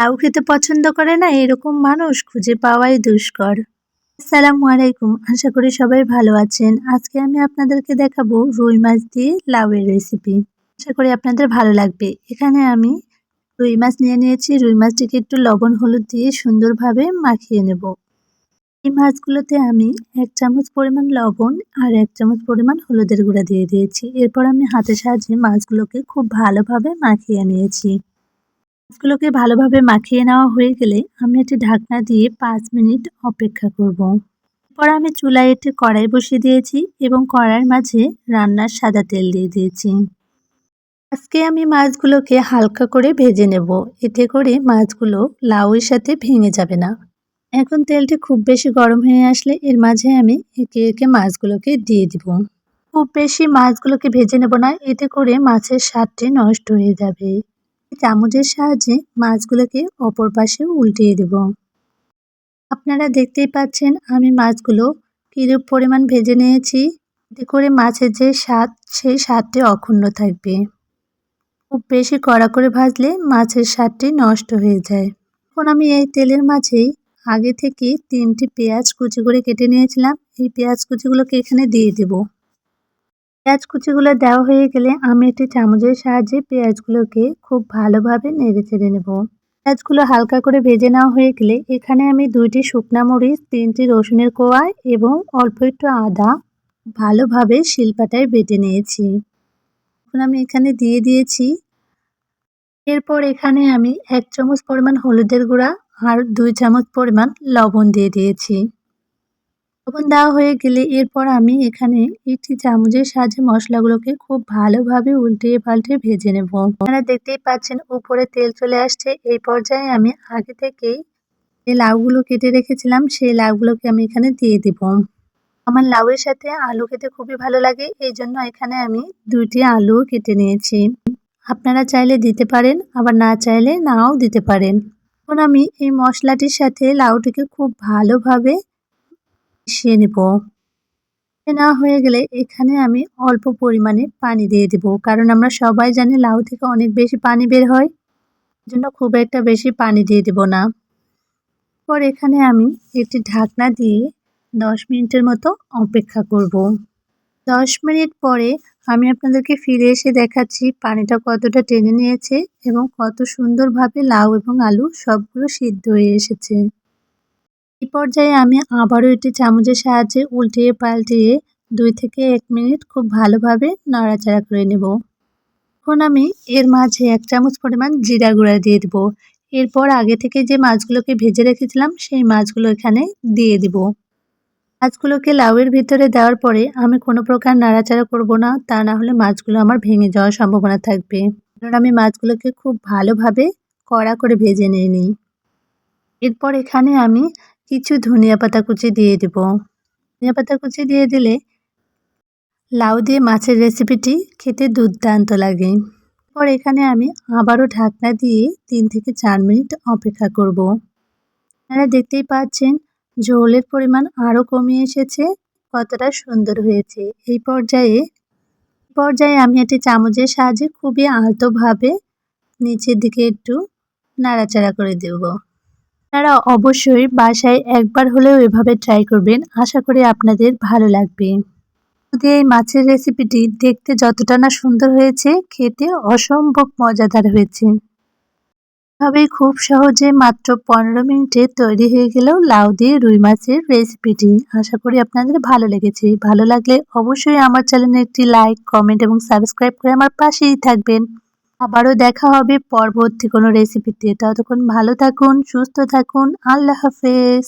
লাউ খেতে পছন্দ করে না এরকম মানুষ খুঁজে পাওয়াই দুষ্কর। আসসালামু আলাইকুম, আশা করি সবাই ভালো আছেন। আজকে আমি আপনাদেরকে দেখাবো রুই মাছ দিয়ে লাউয়ের রেসিপি আশা করি আপনাদের ভালো লাগবে। এখানে আমি রুই মাছ নিয়ে নিয়েছি। রুই মাছটিকে একটু লবণ, হলুদ দিয়ে সুন্দরভাবে মাখিয়ে নেব। এই মাছগুলোতে আমি এক চামচ পরিমাণ লবণ আর এক চামচ পরিমাণ হলুদের গুঁড়া দিয়ে দিয়েছি। এরপর আমি হাতের সাহায্যে মাছগুলোকে খুব ভালোভাবে মাখিয়ে নিয়েছি। মাছগুলোকে ভালোভাবে মাখিয়ে নেওয়া হয়ে গেলে আমি একটি ঢাকনা দিয়ে পাঁচ মিনিট অপেক্ষা করব। এরপর আমি চুলায় একটি কড়াই বসিয়ে দিয়েছি এবং কড়াইয়ের মাঝে রান্নার সাদা তেল দিয়ে দিয়েছি। আজকে আমি মাছগুলোকে হালকা করে ভেজে নেব। এতে করে মাছগুলো লাউয়ের সাথে ভেঙে যাবে না। এখন তেলটি খুব বেশি গরম হয়ে আসলে এর মাঝে আমি একে একে মাছগুলোকে দিয়ে দিব। খুব বেশি মাছগুলোকে ভেজে নেব না, এতে করে মাছের স্বাদটি নষ্ট হয়ে যাবে। চামচের সাহায্যে মাছগুলোকে অপর পাশে উল্টিয়ে দেব। আপনারা দেখতেই পাচ্ছেন আমি মাছগুলো কিরূপ পরিমাণ ভেজে নিয়েছি। এতে করে মাছের যে স্বাদ, সেই স্বাদটি অক্ষুণ্ণ থাকবে। খুব বেশি কড়া করে ভাজলে মাছের স্বাদটি নষ্ট হয়ে যায়। এখন আমি এই তেলের মাঝেই আগে থেকে তিনটি পেঁয়াজ কুচি করে কেটে নিয়েছিলাম। এই পেঁয়াজ কুচিগুলোকে এখানে দিয়ে দেব। পেঁয়াজ কুচিগুলো দেওয়া হয়ে গেলে আমি একটি চামচের সাহায্যে পেঁয়াজগুলোকে খুব ভালোভাবে নেড়ে চেড়ে নেব। পেঁয়াজগুলো হালকা করে ভেজে নেওয়া হয়ে গেলে এখানে আমি দুইটি শুকনা মরিচ, তিনটি রসুনের কোয়া এবং অল্প একটু আদা ভালোভাবে শিলপাটায় বেটে নিয়েছি। এখন আমি এখানে দিয়ে দিয়েছি। এরপর এখানে আমি এক চামচ পরিমাণ হলুদের গুঁড়া আর দুই চামচ পরিমাণ লবণ দিয়ে দিয়েছি। লবণ দেওয়া হয়ে গেলে এরপর আমি এখানে একটি চামচের সাহায্যে মশলাগুলোকে খুব ভালোভাবে উল্টিয়ে পাল্টে ভেজে নেব। আপনারা দেখতেই পাচ্ছেন উপরে তেল চলে আসছে। এই পর্যায়ে আমি আগে থেকেই যে লাউগুলো কেটে রেখেছিলাম, সেই লাউগুলোকে আমি এখানে দিয়ে দেব। আমার লাউয়ের সাথে আলু খেতে খুবই ভালো লাগে, এই জন্য এখানে আমি দুইটি আলু কেটে নিয়েছি। আপনারা চাইলে দিতে পারেন, আবার না চাইলে নাও দিতে পারেন। এখন আমি এই মশলাটির সাথে লাউটিকে খুব ভালোভাবে মিশিয়ে নেব। না হয়ে গেলে এখানে আমি অল্প পরিমাণে পানি দিয়ে দেব, কারণ আমরা সবাই জানি লাউ থেকে অনেক বেশি পানি বের হয়। জন্য খুব একটা বেশি পানি দিয়ে দেব না। পর এখানে আমি একটি ঢাকনা দিয়ে দশ মিনিটের মতো অপেক্ষা করব। দশ মিনিট পরে আমি আপনাদেরকে ফিরে এসে দেখাচ্ছি পানিটা কতটা টেনে নিয়েছে এবং কত সুন্দরভাবে লাউ এবং আলু সবগুলো সিদ্ধ হয়ে এসেছে। এই পর্যায়ে আমি আবারও একটি চামচের সাহায্যে উল্টিয়ে পাল্টিয়ে দুই থেকে এক মিনিট খুব ভালোভাবে নাড়াচাড়া করে নেব। এখন আমি এর মাঝে এক চামচ পরিমাণ জিরা গুঁড়া দিয়ে দেব। এরপর আগে থেকে যে মাছগুলোকে ভেজে রেখেছিলাম, সেই মাছগুলো এখানে দিয়ে দেব। মাছগুলোকে লাউয়ের ভিতরে দেওয়ার পরে আমি কোনো প্রকার নাড়াচাড়া করব না, তা না হলে মাছগুলো আমার ভেঙে যাওয়ার সম্ভাবনা থাকবে। কারণ আমি মাছগুলোকে খুব ভালোভাবে কড়া করে ভেজে নিয়ে নিই এরপর এখানে আমি কিছু ধনিয়া পাতা কুচি দিয়ে দেব। ধনিয়া পাতা কুচি দিয়ে দিলে লাউ দিয়ে মাছের রেসিপিটি খেতে দুর্দান্ত লাগে। পর এখানে আমি আবারও ঢাকনা দিয়ে তিন থেকে চার মিনিট অপেক্ষা করব। আপনারা দেখতেই পাচ্ছেন, ঝোলের পরিমাণ আরও কমিয়ে এসেছে, কতটা সুন্দর হয়েছে। এই পর্যায়ে পর্যায়ে আমি একটি চামচের সাহায্যে খুবই আলতোভাবে নিচের দিকে একটু নাড়াচাড়া করে দেব। আপনারা অবশ্যই বাসায় একবার হলেও এভাবে ট্রাই করবেন। আশা করি আপনাদের ভালো লাগবে। যদি এই মাছের রেসিপিটি দেখতে যতটা না সুন্দর হয়েছে, খেতে অসম্ভব মজাদার হয়েছে। এভাবেই খুব সহজে মাত্র পনেরো মিনিটে তৈরি হয়ে গেল লাউ দিয়ে রুই মাছের রেসিপিটি আশা করি আপনাদের ভালো লেগেছে। ভালো লাগলে অবশ্যই আমার চ্যানেলে একটি লাইক কমেন্ট এবং সাবস্ক্রাইব করে আমার পাশেই থাকবেন। আবারও দেখা হবে পরবর্তী কোনো রেসিপিতে ততক্ষণ ভালো থাকুন সুস্থ থাকুন আল্লাহ হাফেজ।